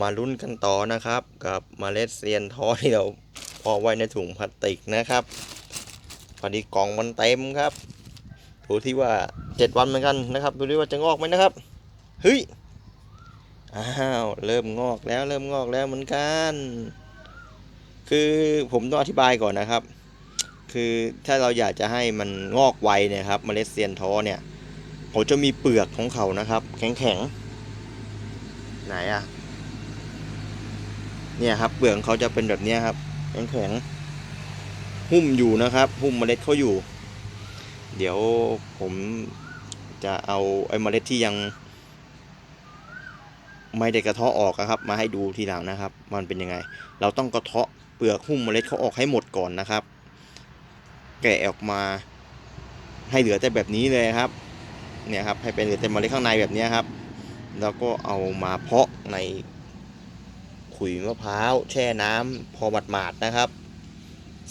มาลุ้นกันต่อนะครับ กับเมล็ดเซียนทอที่เราพอไว้ในถุงพลาสติกนะครับพอดีกล่องมันเต็มครับดูที่ว่าเจ็ดวันเหมือนกันนะครับดูที่ว่าจะงอกไหมนะครับเฮ้ยอ้าวเริ่มงอกแล้วเริ่มงอกแล้วเหมือนกัน คือผมต้องอธิบายก่อนนะครับ คือถ้าเราอยากจะให้มันงอกไวเนี่ยครับเมล็ดเซียนทอเนี่ยเขาจะมีเปลือกของเขานะครับ แข็งๆไหนอะ เนี่ยครับเปลือกเขาจะเป็นแบบนี้ครับแข็งๆหุ้มอยู่นะครับ หุ้มเมล็ดเขาอยู่ เดี๋ยวผมจะเอาไอ้เมล็ดที่ยัง ไม่ได้กระเทาะออกอะครับ มาให้ดูทีหลังนะครับมันเป็นยังไง เราต้องกระเทาะเปลือกหุ้มเมล็ดเขาออกให้หมดก่อนนะครับ แกะออกมา ให้เหลือแต่แบบนี้เลยครับ เนี่ยครับให้เป็นเหลือแต่เมล็ดข้างในแบบนี้ครับ แล้วก็เอามาเพาะใน ขุยมะพร้าวแช่น้ำพอหมาดๆนะครับ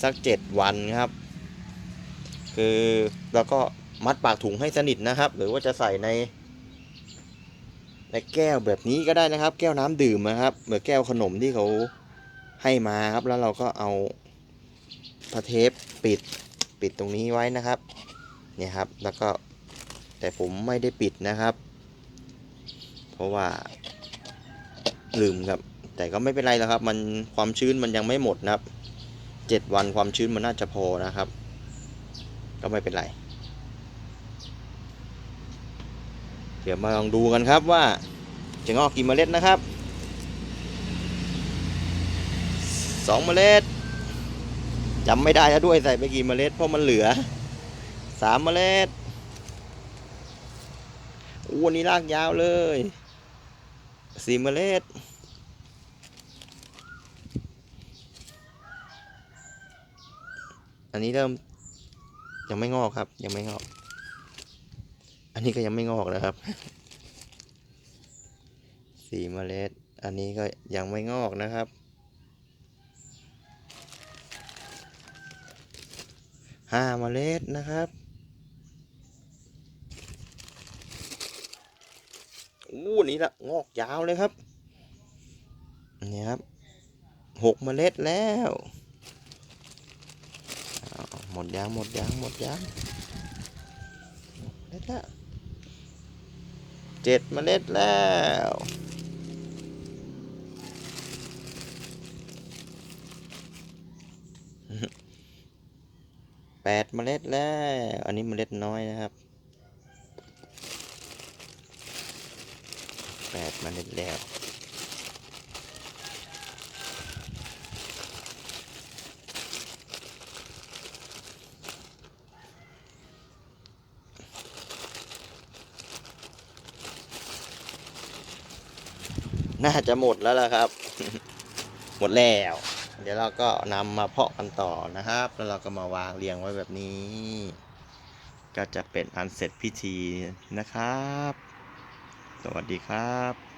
สักเจ็ดวันครับ คือแล้วก็มัดปากถุงให้สนิทนะครับ หรือว่าจะใส่ใน ในแก้วแบบนี้ก็ได้นะครับ แก้วน้ำดื่มนะครับเหมือนแก้วขนมที่เขาให้มาครับ แล้วเราก็เอาพาเทปปิดปิดตรงนี้ไว้นะครับ เนี่ยครับแล้วก็แต่ผมไม่ได้ปิดนะครับ เพราะว่าลืมครับ แต่ก็ไม่เป็นไรแล้วครับ มันความชื้นมันยังไม่หมดนะครับเจ็ดวันความชื้นมันน่าจะพอนะครับ ก็ไม่เป็นไร เดี๋ยวมาลองดูกันครับว่าจะงอกกี่เมล็ดนะครับสองเมล็ดจำไม่ได้แล้วด้วยใส่ไปกี่เมล็ดเพราะมันเหลือสามเมล็ดอู้วันนี้รากยาวเลยสี่เมล็ด อันนี้เริ่มยังไม่งอกครับ ยังไม่งอก อันนี้ก็ยังไม่งอกนะครับ สี่เมล็ด อันนี้ก็ยังไม่งอกนะครับ ห้าเมล็ดนะครับอู้นี่ละงอกยาวเลยครับ นี่ครับหกเมล็ดแล้ว มดยางหมดยางหมดยางเล็ดละเจ็ดเมล็ดแล้วแปดเมล็ดแล้ว อันนี้เมล็ดน้อยนะครับแปดเมล็ดแล้ว น่าจะหมดแล้วล่ะครับ หมดแล้ว เดี๋ยวเราก็นำมาเพาะกันต่อนะครับ แล้วเราก็มาวางเรียงไว้แบบนี้ ก็จะเป็นอันเสร็จพิธีนะครับ สวัสดีครับ